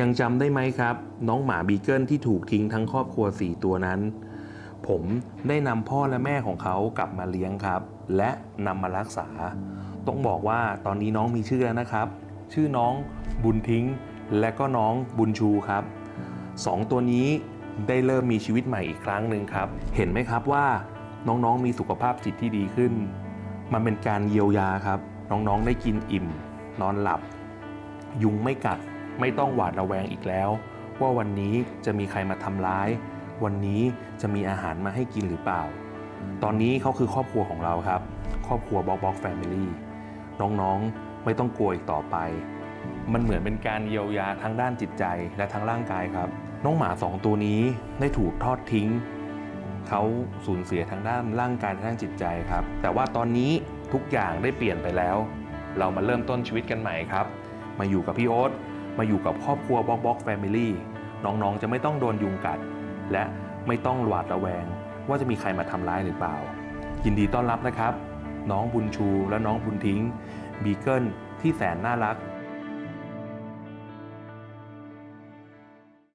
ยังจำได้ไหมครับ น้องหมาบีเกิลที่ถูกทิ้งทั้งครอบครัว 4 ตัวนั้น ผมได้นำพ่อและแม่ของเขากลับมาเลี้ยงครับ และนำมารักษา ต้องบอกว่าตอนนี้น้องมีชื่อแล้วนะครับ ชื่อน้องบุญทิ้ง และก็น้องบุญชูครับสองตัวนี้ได้เริ่มมีชีวิตใหม่อีกครั้งหนึ่งครับ เห็นไหมครับว่าน้องๆมีสุขภาพจิตที่ดีขึ้น มันเป็นการเยียวยาครับ น้องๆได้กินอิ่ม นอนหลับ ยุงไม่กัด ไม่ต้องหวาดระแวงอีกแล้ว ว่าวันนี้จะมีใครมาทำร้าย วันนี้จะมีอาหารมาให้กินหรือเปล่า ตอนนี้เขาคือครอบครัวของเราครับ ครอบครัวบ็อกบ็อกแฟมิลี่น้องๆไม่ต้องกลัวอีกต่อไป มันเหมือนเป็นการเยียวยาทั้งด้านจิตใจและทั้งร่างกายครับ น้องหมาสองตัวนี้ได้ถูกทอดทิ้งเขาสูญเสียทางด้านร่างกายและด้านจิตใจครับ แต่ว่าตอนนี้ทุกอย่างได้เปลี่ยนไปแล้ว เรามาเริ่มต้นชีวิตกันใหม่ครับ มาอยู่กับพี่โอ๊ต มาอยู่กับครอบครัวบ็อกบ็อกแฟมิลี่น้องๆ จะไม่ต้องโดนยุงกัด และไม่ต้องหวาดระแวง ว่าจะมีใครมาทำร้ายหรือเปล่า ยินดีต้อนรับนะครับ น้องบุญชูและน้องบุญทิ้งบีเกิลที่แสนน่ารัก